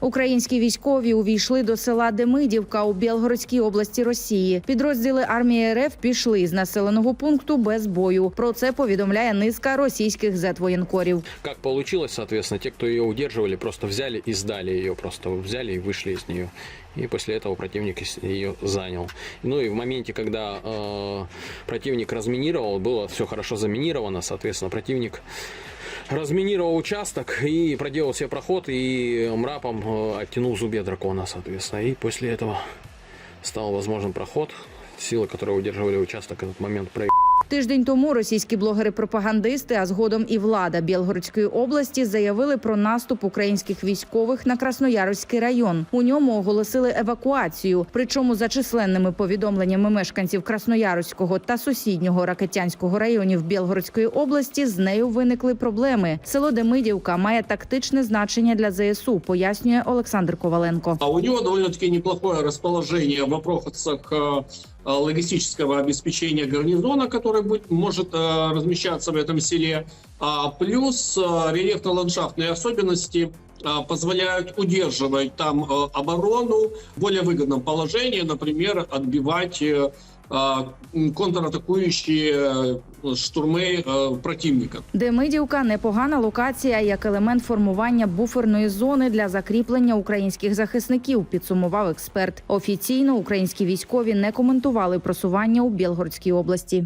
Українські військові увійшли до села Демидівка у Білгородській області Росії. Підрозділи армії РФ пішли з населеного пункту без бою. Про це повідомляє низка російських зетвоєнкорів. Как получилось, соответственно, те, кто ее удерживали, просто взяли и сдали ее, просто взяли и вышли из нее. И после этого противник ее занял. Ну и в моменте, когда э, противник разминировал, было все хорошо заминировано, соответственно, противник разминировал участок и проделал себе проход и мрапом э, оттянул зубья дракона, соответственно. И после этого стал возможен проход. Силы, которые удерживали участок, в этот момент проиграли. Тиждень тому російські блогери-пропагандисти, а згодом і влада Білгородської області заявили про наступ українських військових на Красноярський район. У ньому оголосили евакуацію. Причому за численними повідомленнями мешканців Красноярського та сусіднього Ракетянського районів Білгородської області з нею виникли проблеми. Село Демидівка має тактичне значення для ЗСУ, пояснює Олександр Коваленко. А у него довольно-таки неплохое расположение в вопросах логистического обеспечения гарнизона, который будет, может э, размещаться в этом селе. А плюс э, рельефно-ландшафтные особенности э, позволяют удерживать там э, оборону в более выгодном положении, например, отбивать э, э, контратакующие э, штурмы э, противника. Демидівка непогана локація як елемент формування буферної зони для закріплення українських захисників. Підсумував експерт. Офіційно українські військові не коментували просування у Білгородській області.